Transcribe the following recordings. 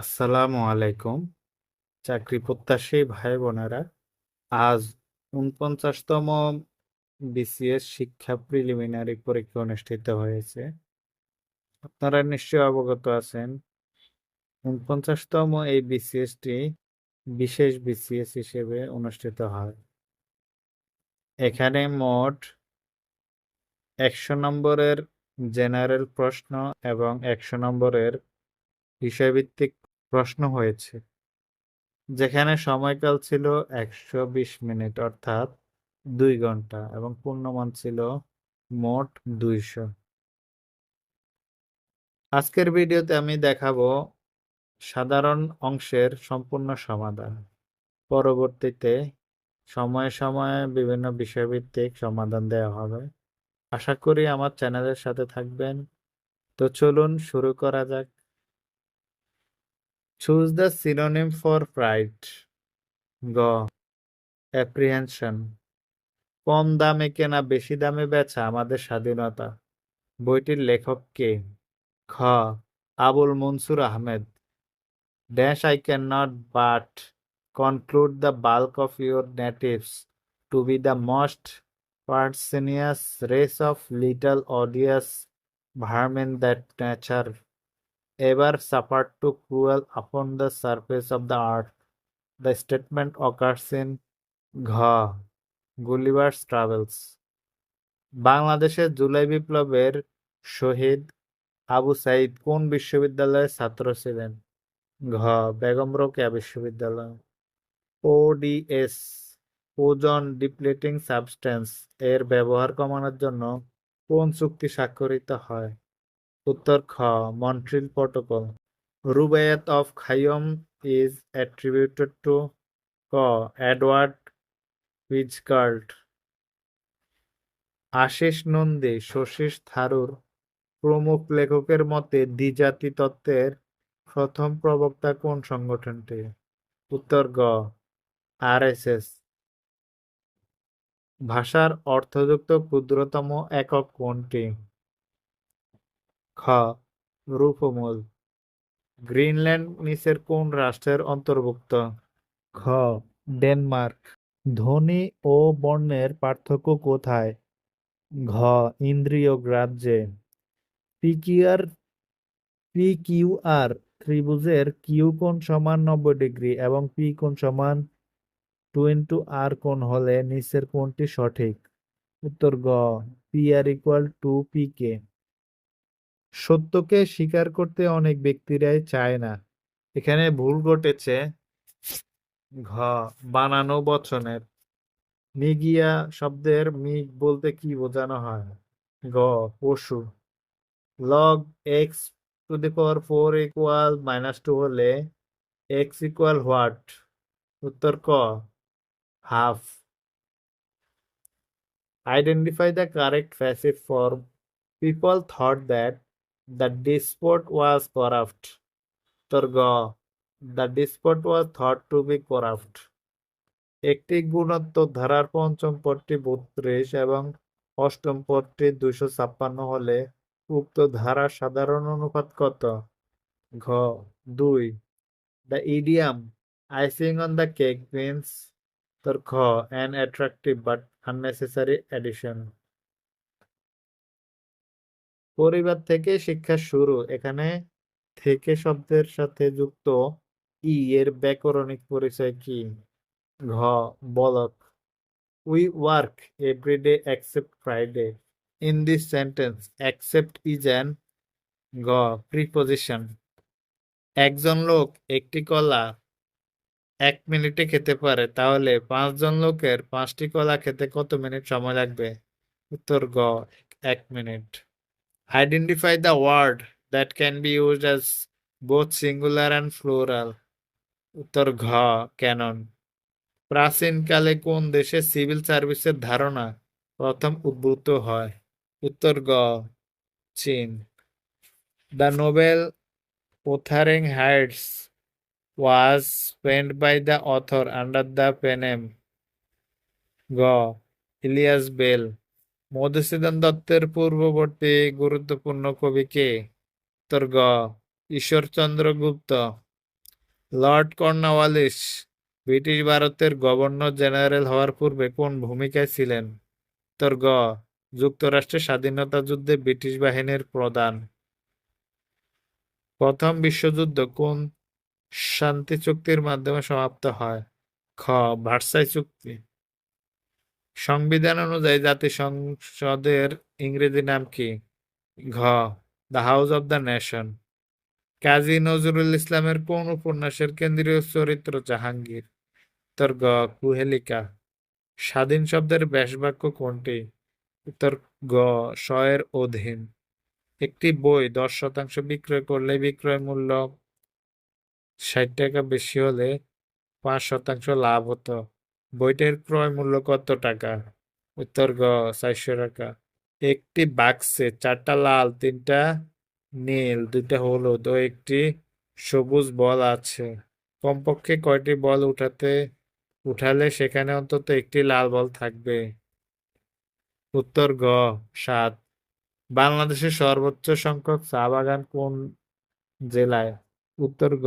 আসসালামু আলাইকুম। চাকরি প্রত্যাশী ভাই বোনেরা আজ উনপঞ্চাশতম বিসিএস শিক্ষা প্রিলিমিনারি পরীক্ষা অনুষ্ঠিত হয়েছে। আপনারা নিশ্চয় অবগত আছেন উনপঞ্চাশতম এই বিসিএসটি বিশেষ বিসিএস হিসেবে অনুষ্ঠিত হয়। এখানে মোট একশো নম্বরের জেনারেল প্রশ্ন এবং একশো নম্বরের বিষয়ভিত্তিক প্রশ্ন হয়েছে। যেখানে সময়কাল ছিল একশো বিশ মিনিট, অর্থাৎ দুই ঘণ্টা, এবং পূর্ণমান ছিল মোট দুইশো। আজকের ভিডিওতে আমি দেখাবো সাধারণ অংশের সম্পূর্ণ সমাধান। পরবর্তীতে সময়ে সময়ে বিভিন্ন বিষয়ভিত্তিক সমাধান দেওয়া হবে। আশা করি আমার চ্যানেলের সাথে থাকবেন। তো চলুন শুরু করা যাক Choose the synonym for pride. গ অ্যাপ্রিহেনশন কম দামে কেনা, বেশি দামে বেচা, আমাদের স্বাধীনতা। বইটির লেখক কে? খ Abul Mansur Ahmed. Dash I can not but conclude the bulk of your natives to be the most pernicious race of little odious vermin that nature ever suffered too cruel upon the surface of the earth. The statement occurs in ঘ গুলিভার্স travels বাংলাদেশের জুলাই বিপ্লবের শহীদ আবু সাইদ কোন বিশ্ববিদ্যালয়ের ছাত্র ছিলেন? ঘ, বেগম রোকেয়া বিশ্ববিদ্যালয়। ODS ওজন ডিপ্লেটিং সাবস্টেন্স এর ব্যবহার কমানোর জন্য কোন চুক্তি স্বাক্ষরিত হয়? উত্তর খ, Montreal protocol. Rubaiyat of Khayyam is attributed to ক, এডওয়ার্ড উইজকার্ট আশিস নন্দী শশীষ থারুর প্রমুখ লেখকের মতে দ্বিজাতি তত্ত্বের প্রথম প্রবক্তা কোন সংগঠনটি? উত্তর গ, আরএসএস। ভাষার অর্থযুক্ত ক্ষুদ্রতম একক কোনটি? খ, রূপমূল। গ্রিনল্যান্ড নিচের কোন রাষ্ট্রের অন্তর্ভুক্ত? খ ডেনমার্ক। ধ্বনি ও বর্ণের পার্থক্য কোথায়? ঘ, ইন্দ্রিয় গ্রাহ্যে। পিকিউআর পিকিউআর ত্রিভুজের কিউ কোণ সমান নব্বই ডিগ্রি এবং পি কোণ সমান টু ইন্টু আর কোণ হলে নিচের কোণটি সঠিক? উত্তর, গ, P R equal to P K. সত্যকে স্বীকার করতে অনেক ব্যক্তিরাই চায় না। এখানে ভুল ঘটেছে। ঘ, বানানো বচনের। মিগিয়া শব্দের মিগ বলতে কি বোঝানো হয়? গ, পশু। Log x to the power four equal minus two হলে এক্স ইকুয়াল হোয়াট উত্তর ক half identify the correct passive form people thought that The despot was corrupt. গ The despot was thought to be corrupt. একটি গুণোত্তর ধারার পঞ্চম পদটি বত্রিশ এবং অষ্টম পদটি দুশো ছাপ্পান্ন হলে উক্ত ধারার সাধারণ অনুপাত কত ঘ, দুই the idiom icing on the cake means তোর খ an attractive but unnecessary addition পরিবার থেকে শিক্ষা শুরু। এখানে থেকে শব্দের সাথে যুক্ত ই এর ব্যাকরণিক পরিচয় কি? ঘ, বলক। We work every day except Friday. In this sentence except is an গ, প্রিপোজিশন। একজন লোক একটি কলা এক মিনিটে খেতে পারে, তাহলে পাঁচজন লোকের পাঁচটি কলা খেতে কত মিনিট সময় লাগবে? উত্তর, গ, এক minute. Identify the word that can be used as both singular and plural. উত্তর ঘ ক্যানন প্রাচীনকালে কোন দেশে সিভিল সার্ভিসের ধারণা প্রথম উদ্ভূত হয়? উত্তর গ চীন. The novel Wuthering Heights was penned by the author under the pen name গ ইলিয়াস বেল মধুসূদন দত্তের পূর্ববর্তী গুরুত্বপূর্ণ কবি কে? উত্তর গ, Ishwarchandra Gupta. Lord Cornwallis, British ভারতের গভর্নর জেনারেল হওয়ার পূর্বে কোন ভূমিকায় ছিলেন? উত্তর গ, যুক্তরাষ্ট্রের স্বাধীনতা যুদ্ধে ব্রিটিশ বাহিনীর প্রধান। প্রথম বিশ্বযুদ্ধ কোন শান্তি চুক্তির মাধ্যমে সমাপ্ত হয়? খ, ভার্সাই চুক্তি। সংবিধান অনুযায়ী জাতিসংসদের ইংরেজি নাম কি? ঘ, the house of the nation. Kazi Nazrul ইসলামের কোন উপন্যাসের কেন্দ্রীয় চরিত্র জাহাঙ্গীর? উত্তর গ, কুহেলিকা। স্বাধীন শব্দের ব্যাসবাক্য কোনটি? উত্তর গ, শয়ের অধীন। একটি বই দশ শতাংশ বিক্রয় করলে বিক্রয় মূল্য ষাট টাকা বেশি হলে পাঁচ শতাংশ লাভ হতো। বইটির ক্রয় মূল্য কত টাকা? উত্তর, গ, চারশো টাকা। একটি বাক্সে চারটা লাল, তিনটা নীল, দুইটা হলুদ ও একটি সবুজ বল আছে। কমপক্ষে কয়টি বল উঠাতে, উঠালে সেখানে অন্তত একটি লাল বল থাকবে? উত্তর, গ, সাত। বাংলাদেশের সর্বোচ্চ সংখ্যক চা বাগান কোন জেলায়? উত্তর, গ,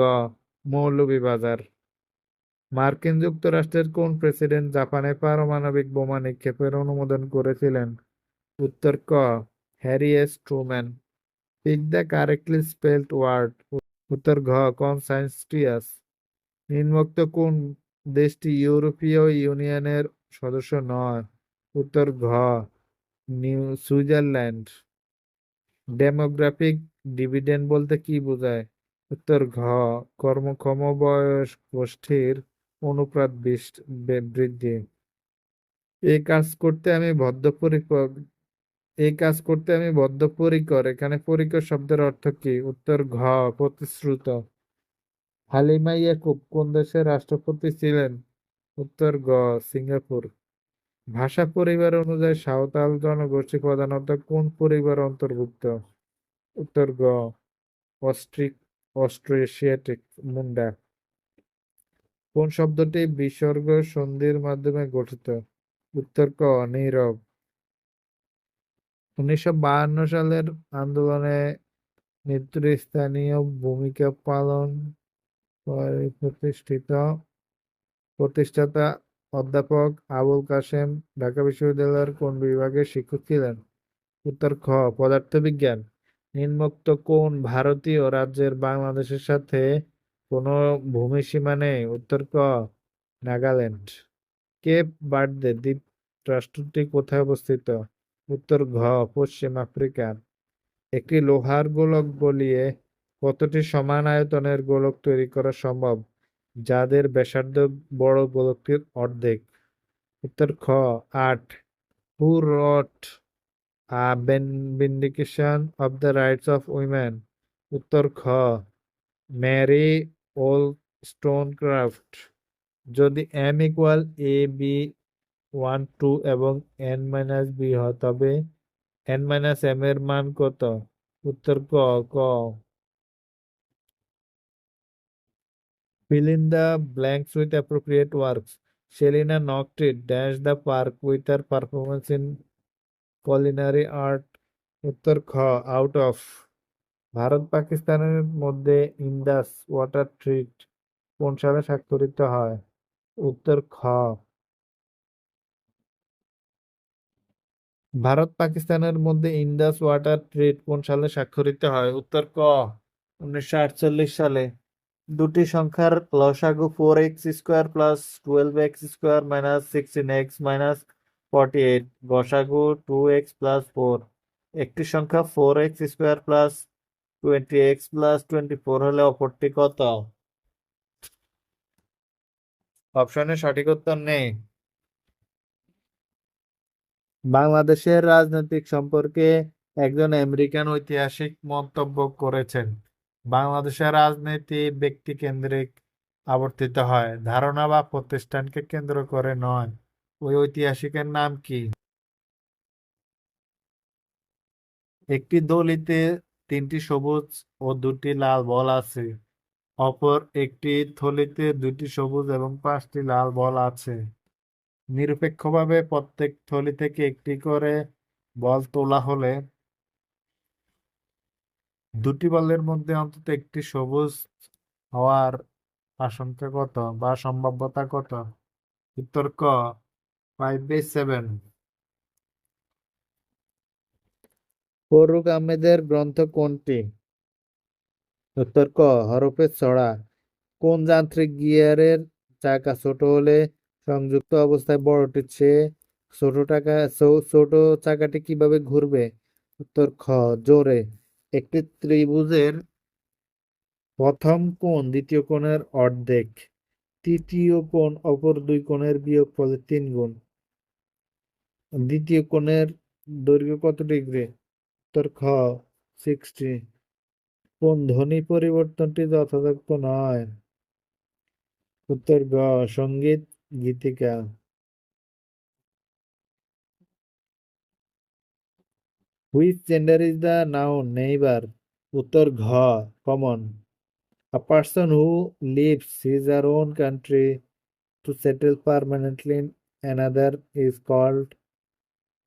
মৌলভীবাজার। মার্কিন যুক্তরাষ্ট্রের কোন প্রেসিডেন্ট জাপানে পারমাণবিক বোমা নিক্ষেপের অনুমোদন করেছিলেন? উত্তর ক, Harry S. Truman. Pick the correctly spelled word উত্তর ঘ, কনসাইন্সটিয়াস। নিম্নোক্ত কোন দেশটি ইউরোপীয় ইউনিয়নের সদস্য নয়? উত্তর ঘ, নিউ সুইজারল্যান্ড। ডেমোগ্রাফিক ডিভিডেন্ড বলতে কি বোঝায়? উত্তর ঘ, কর্মক্ষম বয়স গোষ্ঠীর বে- বৃদ্ধি। এই কাজ করতে আমি বদ্ধপরিকর এই কাজ করতে আমি বদ্ধপরিকর। এখানে পরিকর শব্দের অর্থ কি? উত্তর ঘ, প্রতিশ্রুত। হালিমা ইয়াকুব কোন দেশের রাষ্ট্রপতি ছিলেন? উত্তর গ, সিঙ্গাপুর। ভাষা পরিবার অনুযায়ী সাঁওতাল জনগোষ্ঠী প্রধানত কোন পরিবার অন্তর্ভুক্ত? উত্তর গ, অস্ট্রিক অস্ট্রেশিয়াটিক মুন্ডা। কোন শব্দটি বিসর্গ সন্ধির মাধ্যমে গঠিত? উত্তর ক, নীরব। উনিশশো সালের আন্দোলনে নেতৃস্থানীয় ভূমিকা পালন প্রতিষ্ঠিত প্রতিষ্ঠাতা অধ্যাপক আবুল কাশেম ঢাকা বিশ্ববিদ্যালয়ের কোন বিভাগের শিক্ষক ছিলেন? উত্তর খ, পদার্থবিজ্ঞান। নিম্নোক্ত কোন ভারতীয় রাজ্যের বাংলাদেশের সাথে কোনো ভূমিসীমা নেই, উত্তর ক, নাগাল্যান্ড। কেপ বার্দে দ্বীপ রাষ্ট্রটি কোথায় অবস্থিত? উত্তর ঘ, পশ্চিম আফ্রিকার একটি লোহার গোলক গলিয়ে কতটি সমান আয়তনের গোলক তৈরি করা সম্ভব? যাদের ব্যাসার্ধ বড় গোলকটির অর্ধেক। উত্তর খ, আট। Who wrote vindication of the rights of women উত্তর খ, ম্যারি ওল স্টোনক্রাফট যদি M equal A B one two এবং এন মাইনাস বি হয় তবে এন মাইনাস এম এর মান কত উত্তর ক ক the blanks with appropriate works Selina knocked it dash the park with her performance in culinary art উত্তর খ আউট অফ ভারত পাকিস্তানের মধ্যে ইন্দাস ওয়াটার ট্রিট কোন সালে স্বাক্ষরিত হয়? উত্তর খ। ভারত পাকিস্তানের মধ্যে ইন্দাস ওয়াটার ট্রিট কোন সালে স্বাক্ষরিত হয়? উত্তর ক। উনিশশো আটচল্লিশ সালে। দুটি সংখ্যার লসাগু four X square plus twelve X square minus sixteen X minus forty eight গসাগু টু এক্স প্লাস ফোর একটি সংখ্যা ফোর এক্স স্কোয়ার প্লাস হলে অপরটি কত? অপশনে সঠিক উত্তর নেই। বাংলাদেশের রাজনৈতিক সম্পর্কে একজন আমেরিকান ঐতিহাসিক মন্তব্য করেছেন বাংলাদেশের রাজনীতি ব্যক্তি কেন্দ্রিক আবর্তিত হয়, ধারণা বা প্রতিষ্ঠানকে কেন্দ্র করে নয়। ওই ঐতিহাসিকের নাম কি? একটি দলিতে তিনটি সবুজ ও দুটি লাল বল আছে। অপর একটি থলিতে দুটি সবুজ এবং পাঁচটি লাল বল আছে। নিরপেক্ষভাবে প্রত্যেক থলি থেকে একটি করে বল তোলা হলে দুটি বলের মধ্যে অন্তত একটি সবুজ হওয়ার আশঙ্কা কত বা সম্ভাব্যতা কত? উত্তর ক ফাইভ বাই সেভেন ফরুক আহমেদের গ্রন্থ কোনটি? উত্তর ক, হরফে ছড়া। কোন যান্ত্রিক গিয়ারের চাকা ছোট হলে সংযুক্ত অবস্থায় বড়টির চেয়ে ছোট টাকা ছোট চাকাটি কীভাবে ঘুরবে? উত্তর খ, জোরে। একটি ত্রিভুজের প্রথম কোণ দ্বিতীয় কোণের অর্ধেক, তৃতীয় কোণ অপর দুই কোণের বিয়োগফলে তিন গুণ। দ্বিতীয় কোণের দৈর্ঘ্য কত ডিগ্রি? উত্তর খ সিক্সটি কোন ধ্বনি পরিবর্তনটি যথাযথ নয় উত্তর গ সংগীত গীতিকা which gender is the noun neighbour উত্তর ঘ common A person who leaves his or own country to settle permanently in another is called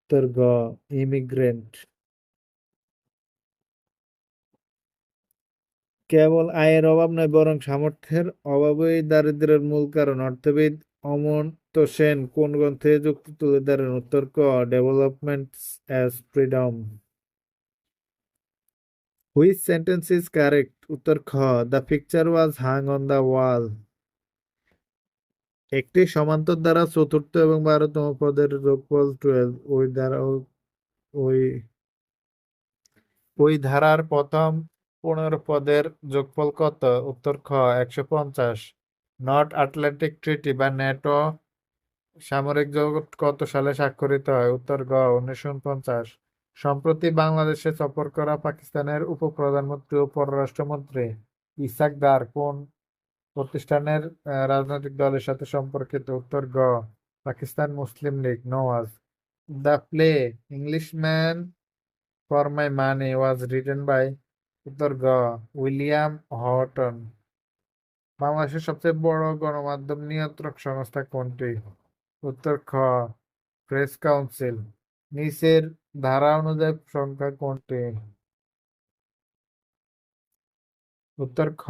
উত্তর গ immigrant. কেবল আয়ের অভাব নয়, বরং সামর্থ্যের অভাবই দারিদ্র্যের মূল কারণ। অর্থবিদ অমর্ত্য সেন, কোন গ্রন্থে যুক্তি তুলে ধরেন? উত্তর ক development as freedom which sentence is correct উত্তর খ the picture was Hang on the ওয়াল একটি সমান্তর দ্বারা চতুর্থ এবং বারোতম পদের যোগফল টুয়েলভ ওই দ্বারা ওই ওই ধারার প্রথম পনেরো পদের যোগফল কত? উত্তর খ, একশো পঞ্চাশ। নর্থ আটলান্টিক ট্রিটি বা ন্যাটো সামরিক জগৎ কত সালে স্বাক্ষরিত হয়? উত্তর গ, উনিশশো উনপঞ্চাশ। সম্প্রতি বাংলাদেশে সফর করা পাকিস্তানের উপপ্রধানমন্ত্রী ও পররাষ্ট্রমন্ত্রী ইসাক দার কোন প্রতিষ্ঠানের রাজনৈতিক দলের সাথে সম্পর্কিত? উত্তর গ, Pakistan Muslim League, Nawaz. The play Englishman for my money was written by উত্তর গ, উইলিয়াম হটন বাংলাদেশের সবচেয়ে বড় গণমাধ্যম নিয়ন্ত্রক সংস্থা কোনটি? উত্তর খ, প্রেস কাউন্সিল। নিচের ধারা অনুযায়ী সংখ্যা কোনটি? উত্তর খ,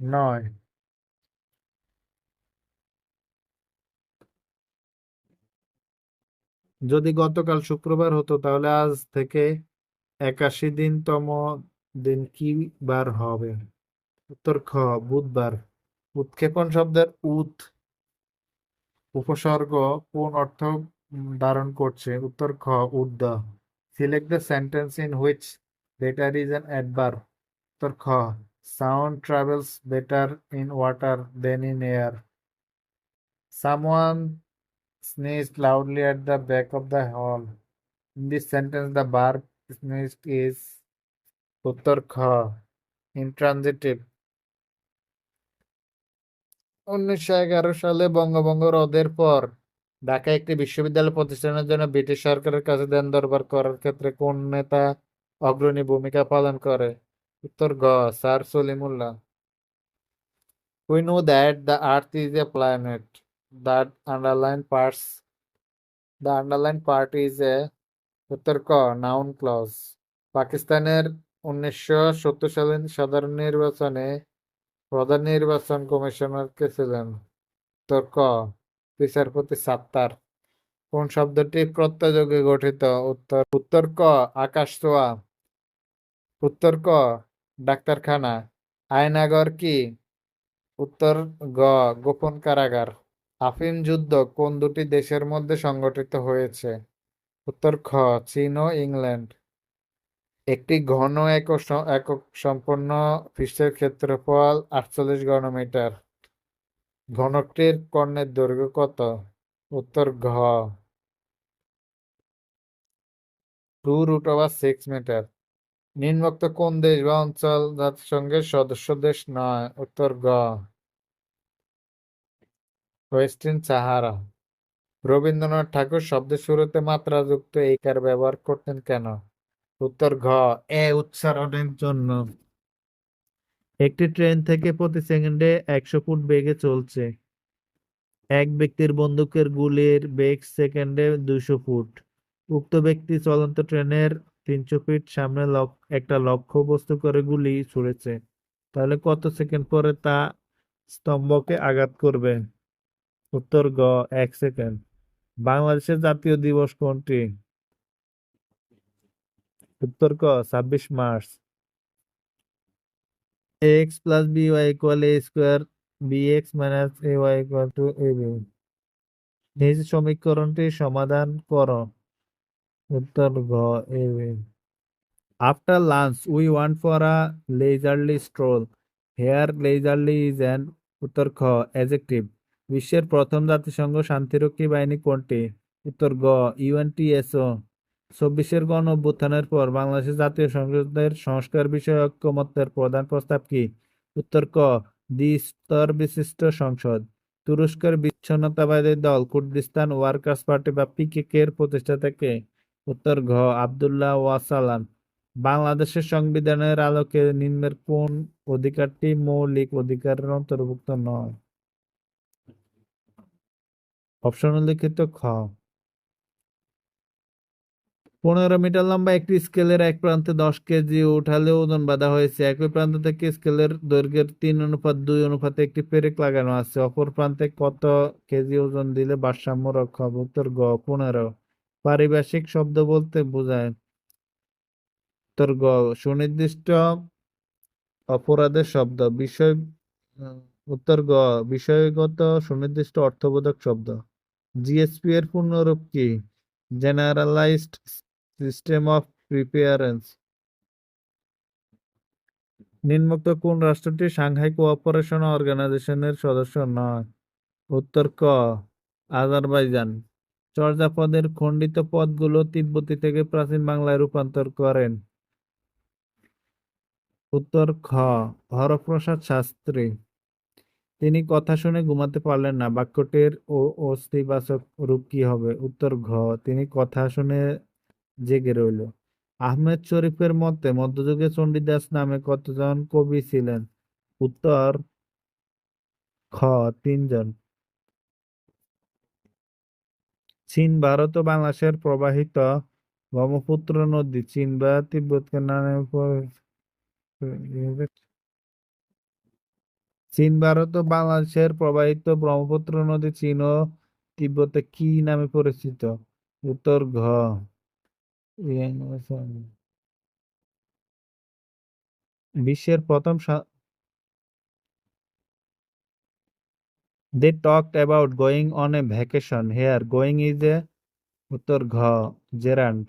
নয়। যদি গতকাল শুক্রবার হতো, তাহলে আজ থেকে একাশি দিনতম দিন কি বার হবে? উত্তর খ বুধবার। উৎক্ষেপণ শব্দের উৎ উপসর্গ কোন অর্থ ধারণ করছে? উত্তর খ উর্ধ select the sentence in which better is an adverb উত্তর খ sound travels better in water than in air someone sneezed loudly at the back of the hall. In this sentence, the verb sneezed is খ intransitive. উনিশশো এগারো সালে বঙ্গভঙ্গ রদের পর ঢাকায় একটি বিশ্ববিদ্যালয় প্রতিষ্ঠানের জন্য ব্রিটিশ সরকারের কাছে দেন দরবার করার ক্ষেত্রে কোন নেতা অগ্রণী ভূমিকা পালন করে উত্তর গ, sir Salimullah we know that the earth is a planet. That underline parts the underline part is a উত্তর ক নাউন ক্লজ পাকিস্তানের উনিশশো সত্তর সালের সাধারণ নির্বাচনে প্রধান নির্বাচন কমিশনার কে ছিলেন উত্তর ক বিচারপতি সাত্তার। কোন শব্দটি প্রত্যযোগে গঠিত? উত্তর উত্তর ক আকাশ ছোঁয়া উত্তর ক ডাক্তারখানা। আয়নাগর কি? উত্তর, গ, গোপন কারাগার। আফিম যুদ্ধ কোন দুটি দেশের মধ্যে সংগঠিত হয়েছে? উত্তর খ, চীন ও ইংল্যান্ড। একটি ঘন একক একক সম্পন্ন পৃষ্ঠের ক্ষেত্রফল আটচল্লিশ ঘনমিটার। ঘনকটির কর্ণের দৈর্ঘ্য কত? উত্তর ঘ। Two root over six metre. নিম্নোক্ত কোন দেশ বা অঞ্চল জাতিসংঘের সদস্য দেশ নয়? উত্তর গ ওয়েস্টার্ন সাহারা। রবীন্দ্রনাথ ঠাকুর শব্দের শুরুতে মাত্রাযুক্ত এইকার ব্যবহার করতেন কেন? উত্তর ঘ, এ উচ্চারণের জন্য। একটি ট্রেন থেকে প্রতি সেকেন্ডে একশো ফুট বেগে চলছে। এক ব্যক্তির বন্দুকের গুলির বেগ সেকেন্ডে দুশো ফুট। উক্ত ব্যক্তি চলন্ত ট্রেনের তিনশো ফিট সামনে একটা লক্ষ্য বস্তু করে গুলি ছুড়েছে। তাহলে কত সেকেন্ড পরে তা স্তম্ভকে আঘাত করবে? উত্তর গ এক সেকেন্ড। বাংলাদেশের জাতীয় দিবস কোনটি? উত্তর ক, ছাব্বিশ March. X plus B Y equal A square, B X minus A Y equal two A B. নিজ সমীকরণটি সমাধান করো। উত্তর গ A B. After lunch we want for a leisurely stroll here leisurely is an উত্তর খ adjective বিশ্বের প্রথম জাতিসংঘ শান্তিরক্ষী বাহিনী কোনটি? উত্তর গ ইউএনটিএসও চব্বিশের গণ অভ্যুত্থানের পর বাংলাদেশের জাতীয় সংসদের সংস্কার বিষয়ে ঐক্যমত্যের প্রধান প্রস্তাব কি? উত্তর ক দ্বিস্তর বিশিষ্ট সংসদ। তুরস্কের বিচ্ছিন্নতাবাদী দল কুর্দিস্তান ওয়ার্কার্স পার্টি বা পিকেকে এর প্রতিষ্ঠাতা কে উত্তর ঘ, আবদুল্লাহ ওয়াসালাম বাংলাদেশের সংবিধানের আলোকে নিম্নের কোন অধিকারটি মৌলিক অধিকারের অন্তর্ভুক্ত নয়? অপশন লিখিত খ। পনেরো মিটার লম্বা একটি স্কেলের এক প্রান্তে দশ কেজি উঠালে ওজন বাঁধা হয়েছে। একই প্রান্ত থেকে স্কেলের দৈর্ঘ্যের তিন অনুপাত, দুই অনুপাতে একটি পেরেক লাগানো আছে। অপর প্রান্তে কত কেজি ওজন দিলে ভারসাম্য রক্ষা উত্তর গ? পনেরো। পারিভাষিক শব্দ বলতে বোঝায় উত্তর গ। সুনির্দিষ্ট অপরাধের শব্দ। বিষয় উত্তর গ, বিষয়গত সুনির্দিষ্ট অর্থবোধক শব্দ। জিএসপি এর পূর্ণরূপ কি? জেনারেলাইজড সিস্টেম অফ প্রিপেয়ারেন্স নিম্নোক্ত কোন রাষ্ট্রটি সাংহাই কোঅপারেশন অর্গানাইজেশনের সদস্য নয়? উত্তর ক, আজারবাইজান। চর্যাপদের খণ্ডিত পদগুলো তিব্বতি থেকে প্রাচীন বাংলায় রূপান্তর করেন। উত্তর খ, হরপ্রসাদ শাস্ত্রী। তিনি কথা শুনে ঘুমাতে পারলেন না। বাক্যটির ও অস্তিবাচক রূপ কি হবে? উত্তর, ঘ। তিনি কথা শুনে জেগে রইল। আহমেদ শরীফের মতে, মধ্যযুগে চণ্ডীদাস নামে কতজন কবি ছিলেন? উত্তর খ তিনজন। চীন, ভারত ও বাংলাদেশের প্রবাহিত ব্রহ্মপুত্র নদী, চীন বা তিব্বতকে নামে চীন, ভারত ও বাংলাদেশের প্রবাহিত ব্রহ্মপুত্র নদী চীন ও তিব্বতে কি নামে পরিচিত? উত্তর ঘ। বিশ্বের প্রথম they talked about going on a vacation here going is a উত্তর ঘ জেরান্ড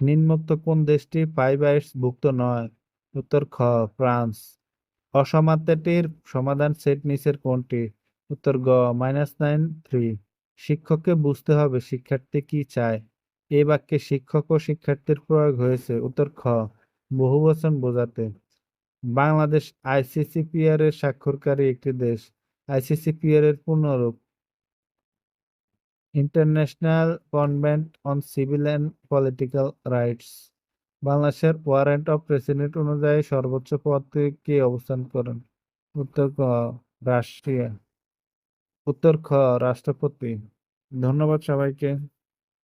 নিম্নোক্ত কোন দেশটি ফাইভ ভুক্ত নয়? উত্তর খ, ফ্রান্স। অসমানতাটির সমাধান সেট নিচের কোনটি? উত্তর গ মাইনাস নাইন থ্রি শিক্ষককে বুঝতে হবে শিক্ষার্থী কি চায়। এই বাক্যে শিক্ষক ও শিক্ষার্থীর প্রয়োগ হয়েছে। উত্তর খ, বহুবচন বোঝাতে। বাংলাদেশ আইসিসিপিআর এর স্বাক্ষরকারী একটি দেশ। আইসিসিপিআর এর পূর্ণরূপ। International Convent on Civil and Political Rights বাংলাদেশের ওয়ারেন্ট অফ প্রেসিডেন্ট অনুযায়ী সর্বোচ্চ পদে কে অবস্থান করেন? উত্তর ক রাষ্ট্রীয় উত্তর খ, রাষ্ট্রপতি। ধন্যবাদ সবাইকে।